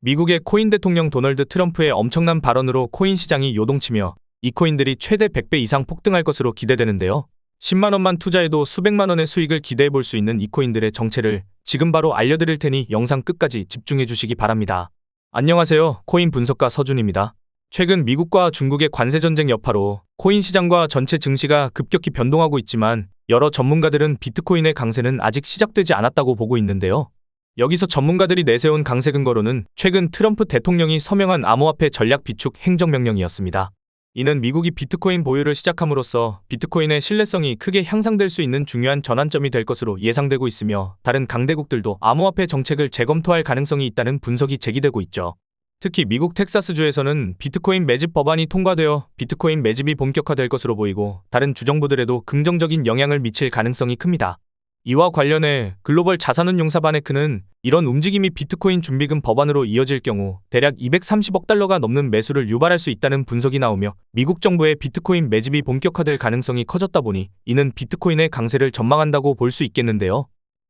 미국의 코인 대통령 도널드 트럼프의 엄청난 발언으로 코인 시장이 요동치며 이 코인들이 최대 100배 이상 폭등할 것으로 기대되는데요. 10만 원만 투자해도 수백만 원의 수익을 기대해 볼 수 있는 이 코인들의 정체를 지금 바로 알려드릴 테니 영상 끝까지 집중해 주시기 바랍니다. 안녕하세요. 코인 분석가 서준입니다. 최근 미국과 중국의 관세 전쟁 여파로 코인 시장과 전체 증시가 급격히 변동하고 있지만 여러 전문가들은 비트코인의 강세는 아직 시작되지 않았다고 보고 있는데요. 여기서 전문가들이 내세운 강세 근거로는 최근 트럼프 대통령이 서명한 암호화폐 전략 비축 행정명령이었습니다. 이는 미국이 비트코인 보유를 시작함으로써 비트코인의 신뢰성이 크게 향상될 수 있는 중요한 전환점이 될 것으로 예상되고 있으며 다른 강대국들도 암호화폐 정책을 재검토할 가능성이 있다는 분석이 제기되고 있죠. 특히 미국 텍사스주에서는 비트코인 매집 법안이 통과되어 비트코인 매집이 본격화될 것으로 보이고 다른 주정부들에도 긍정적인 영향을 미칠 가능성이 큽니다. 이와 관련해 글로벌 자산운용사 바네크는 이런 움직임이 비트코인 준비금 법안으로 이어질 경우 대략 230억 달러가 넘는 매수를 유발할 수 있다는 분석이 나오며 미국 정부의 비트코인 매집이 본격화될 가능성이 커졌다 보니 이는 비트코인의 강세를 전망한다고 볼 수 있겠는데요.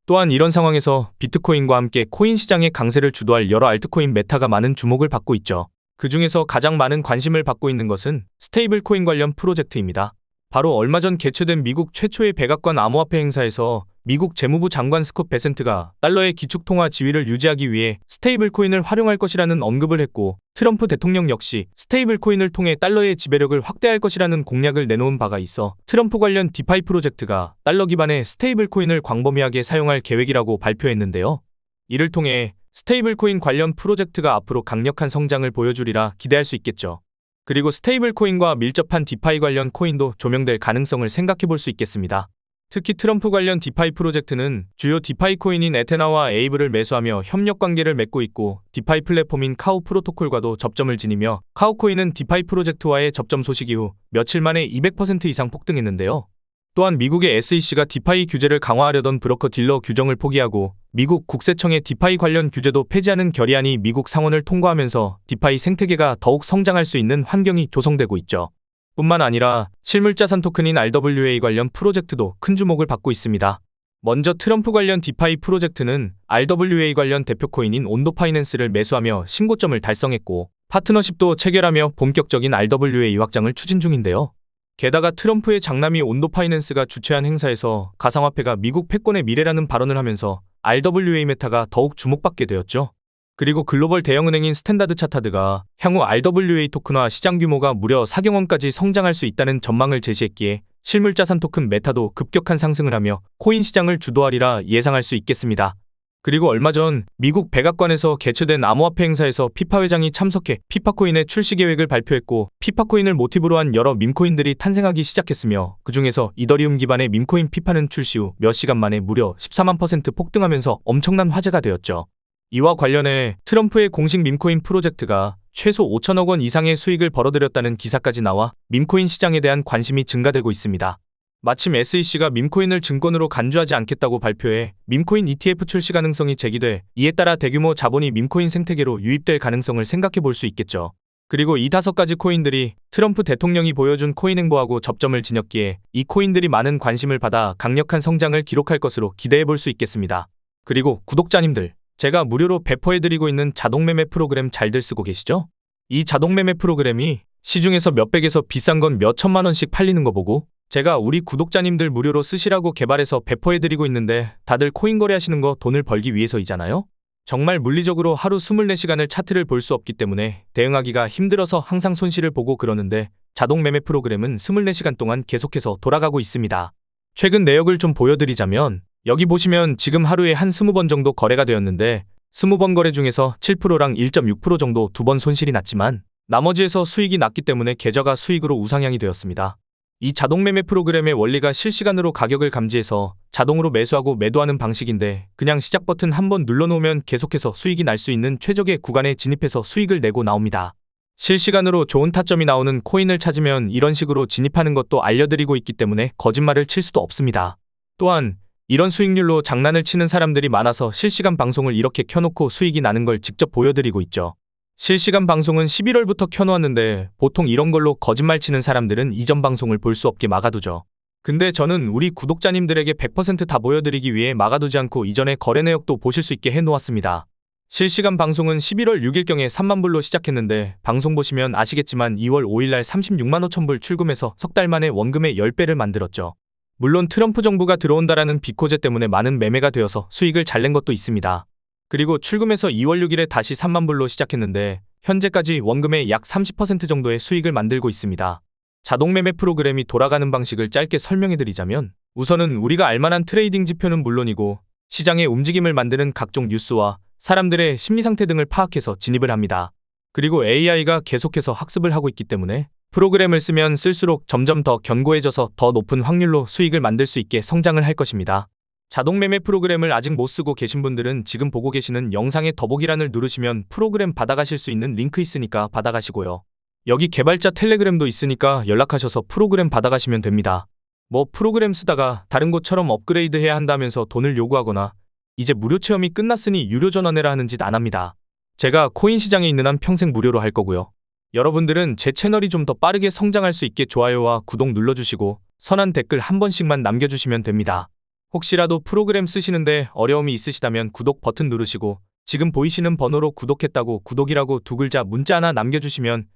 또한 이런 상황에서 비트코인과 함께 코인 시장의 강세를 주도할 여러 알트코인 메타가 많은 주목을 받고 있죠. 그 중에서 가장 많은 관심을 받고 있는 것은 스테이블 코인 관련 프로젝트입니다. 바로 얼마 전 개최된 미국 최초의 백악관 암호화폐 행사에서 미국 재무부 장관 스콧 베센트가 달러의 기축통화 지위를 유지하기 위해 스테이블 코인을 활용할 것이라는 언급을 했고 트럼프 대통령 역시 스테이블 코인을 통해 달러의 지배력을 확대할 것이라는 공약을 내놓은 바가 있어 트럼프 관련 디파이 프로젝트가 달러 기반의 스테이블 코인을 광범위하게 사용할 계획이라고 발표했는데요. 이를 통해 스테이블 코인 관련 프로젝트가 앞으로 강력한 성장을 보여주리라 기대할 수 있겠죠. 그리고 스테이블 코인과 밀접한 디파이 관련 코인도 조명될 가능성을 생각해 볼 수 있겠습니다. 특히 트럼프 관련 디파이 프로젝트는 주요 디파이 코인인 에테나와 에이블을 매수하며 협력 관계를 맺고 있고 디파이 플랫폼인 카우 프로토콜과도 접점을 지니며 카우 코인은 디파이 프로젝트와의 접점 소식 이후 며칠 만에 200% 이상 폭등했는데요. 또한 미국의 SEC가 디파이 규제를 강화하려던 브로커 딜러 규정을 포기하고 미국 국세청의 디파이 관련 규제도 폐지하는 결의안이 미국 상원을 통과하면서 디파이 생태계가 더욱 성장할 수 있는 환경이 조성되고 있죠. 뿐만 아니라 실물자산 토큰인 RWA 관련 프로젝트도 큰 주목을 받고 있습니다. 먼저 트럼프 관련 디파이 프로젝트는 RWA 관련 대표 코인인 온도 파이낸스를 매수하며 신고점을 달성했고 파트너십도 체결하며 본격적인 RWA 확장을 추진 중인데요. 게다가 트럼프의 장남이 온도 파이낸스가 주최한 행사에서 가상화폐가 미국 패권의 미래라는 발언을 하면서 RWA 메타가 더욱 주목받게 되었죠. 그리고 글로벌 대형은행인 스탠다드 차타드가 향후 RWA 토큰화 시장 규모가 무려 4경 원까지 성장할 수 있다는 전망을 제시했기에 실물자산 토큰 메타도 급격한 상승을 하며 코인 시장을 주도하리라 예상할 수 있겠습니다. 그리고 얼마 전 미국 백악관에서 개최된 암호화폐 행사에서 피파 회장이 참석해 피파코인의 출시 계획을 발표했고 피파코인을 모티브로 한 여러 밈코인들이 탄생하기 시작했으며 그 중에서 이더리움 기반의 밈코인 피파는 출시 후 몇 시간 만에 무려 14만 퍼센트 폭등하면서 엄청난 화제가 되었죠. 이와 관련해 트럼프의 공식 밈코인 프로젝트가 최소 5천억 원 이상의 수익을 벌어들였다는 기사까지 나와 밈코인 시장에 대한 관심이 증가되고 있습니다. 마침 SEC가 밈코인을 증권으로 간주하지 않겠다고 발표해 밈코인 ETF 출시 가능성이 제기돼 이에 따라 대규모 자본이 밈코인 생태계로 유입될 가능성을 생각해 볼 수 있겠죠. 그리고 이 다섯 가지 코인들이 트럼프 대통령이 보여준 코인 행보하고 접점을 지녔기에 이 코인들이 많은 관심을 받아 강력한 성장을 기록할 것으로 기대해 볼 수 있겠습니다. 그리고 구독자님들, 제가 무료로 배포해드리고 있는 자동매매 프로그램 잘들 쓰고 계시죠? 이 자동매매 프로그램이 시중에서 몇백에서 비싼 건 몇 천만 원씩 팔리는 거 보고 제가 우리 구독자님들 무료로 쓰시라고 개발해서 배포해드리고 있는데 다들 코인 거래하시는 거 돈을 벌기 위해서이잖아요? 정말 물리적으로 하루 24시간을 차트를 볼 수 없기 때문에 대응하기가 힘들어서 항상 손실을 보고 그러는데 자동 매매 프로그램은 24시간 동안 계속해서 돌아가고 있습니다. 최근 내역을 좀 보여드리자면 여기 보시면 지금 하루에 한 20번 정도 거래가 되었는데 20번 거래 중에서 7%랑 1.6% 정도 두 번 손실이 났지만 나머지에서 수익이 났기 때문에 계좌가 수익으로 우상향이 되었습니다. 이 자동 매매 프로그램의 원리가 실시간으로 가격을 감지해서 자동으로 매수하고 매도하는 방식인데 그냥 시작 버튼 한번 눌러놓으면 계속해서 수익이 날 수 있는 최적의 구간에 진입해서 수익을 내고 나옵니다. 실시간으로 좋은 타점이 나오는 코인을 찾으면 이런 식으로 진입하는 것도 알려드리고 있기 때문에 거짓말을 칠 수도 없습니다. 또한 이런 수익률로 장난을 치는 사람들이 많아서 실시간 방송을 이렇게 켜놓고 수익이 나는 걸 직접 보여드리고 있죠. 실시간 방송은 11월부터 켜놓았는데 보통 이런 걸로 거짓말 치는 사람들은 이전 방송을 볼 수 없게 막아두죠. 근데 저는 우리 구독자님들에게 100%다 보여드리기 위해 막아두지 않고 이전의 거래 내역도 보실 수 있게 해놓았습니다. 실시간 방송은 11월 6일경에 3만 불로 시작했는데 방송 보시면 아시겠지만 2월 5일날 36만 5천 불 출금해서 석 달 만에 원금의 10배를 만들었죠. 물론 트럼프 정부가 들어온다라는 비코제 때문에 많은 매매가 되어서 수익을 잘 낸 것도 있습니다. 그리고 출금해서 2월 6일에 다시 3만 불로 시작했는데 현재까지 원금의 약 30% 정도의 수익을 만들고 있습니다. 자동 매매 프로그램이 돌아가는 방식을 짧게 설명해 드리자면 우선은 우리가 알만한 트레이딩 지표는 물론이고 시장의 움직임을 만드는 각종 뉴스와 사람들의 심리 상태 등을 파악해서 진입을 합니다. 그리고 AI가 계속해서 학습을 하고 있기 때문에 프로그램을 쓰면 쓸수록 점점 더 견고해져서 더 높은 확률로 수익을 만들 수 있게 성장을 할 것입니다. 자동 매매 프로그램을 아직 못 쓰고 계신 분들은 지금 보고 계시는 영상의 더보기란을 누르시면 프로그램 받아가실 수 있는 링크 있으니까 받아가시고요. 여기 개발자 텔레그램도 있으니까 연락하셔서 프로그램 받아가시면 됩니다. 뭐 프로그램 쓰다가 다른 곳처럼 업그레이드 해야 한다면서 돈을 요구하거나 이제 무료 체험이 끝났으니 유료 전환해라 하는 짓 안 합니다. 제가 코인 시장에 있는 한 평생 무료로 할 거고요. 여러분들은 제 채널이 좀 더 빠르게 성장할 수 있게 좋아요와 구독 눌러주시고 선한 댓글 한 번씩만 남겨주시면 됩니다. 혹시라도 프로그램 쓰시는데 어려움이 있으시다면 구독 버튼 누르시고 지금 보이시는 번호로 구독했다고 구독이라고 두 글자 문자 하나 남겨주시면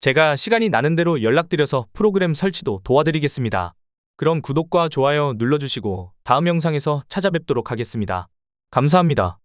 제가 시간이 나는 대로 연락드려서 프로그램 설치도 도와드리겠습니다. 그럼 구독과 좋아요 눌러주시고 다음 영상에서 찾아뵙도록 하겠습니다. 감사합니다.